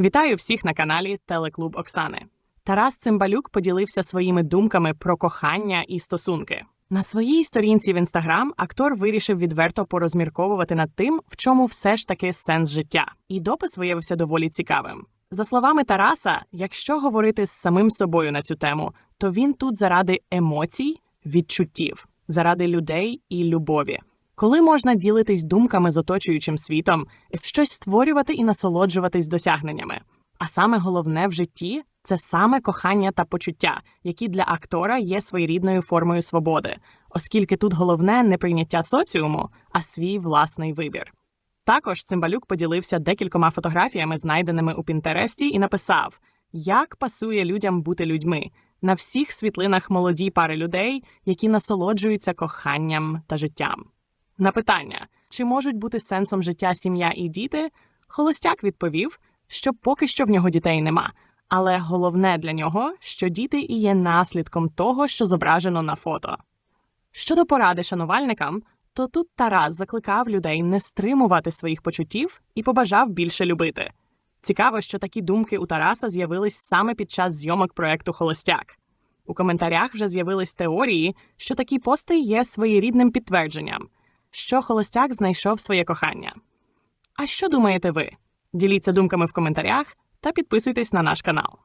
Вітаю всіх на каналі Телеклуб Оксани. Тарас Цимбалюк поділився своїми думками про кохання і стосунки. На своїй сторінці в інстаграм актор вирішив відверто порозмірковувати над тим, в чому все ж таки сенс життя, і допис виявився доволі цікавим. За словами Тараса, якщо говорити з самим собою на цю тему, то він тут заради емоцій, відчуттів, заради людей і любові. Коли можна ділитись думками з оточуючим світом, щось створювати і насолоджуватись досягненнями. А саме головне в житті це саме кохання та почуття, які для актора є своєрідною формою свободи, оскільки тут головне не прийняття соціуму, а свій власний вибір. Також Цимбалюк поділився декількома фотографіями, знайденими у Пінтересті, і написав, як пасує людям бути людьми на всіх світлинах молоді пари людей, які насолоджуються коханням та життям. На питання, чи можуть бути сенсом життя сім'я і діти, Холостяк відповів, що поки що в нього дітей нема. Але головне для нього, що діти і є наслідком того, що зображено на фото. Щодо поради шанувальникам, то тут Тарас закликав людей не стримувати своїх почуттів і побажав більше любити. Цікаво, що такі думки у Тараса з'явились саме під час зйомок проекту Холостяк. У коментарях вже з'явились теорії, що такі пости є своєрідним підтвердженням, що Холостяк знайшов своє кохання. А що думаєте ви? Діліться думками в коментарях та підписуйтесь на наш канал.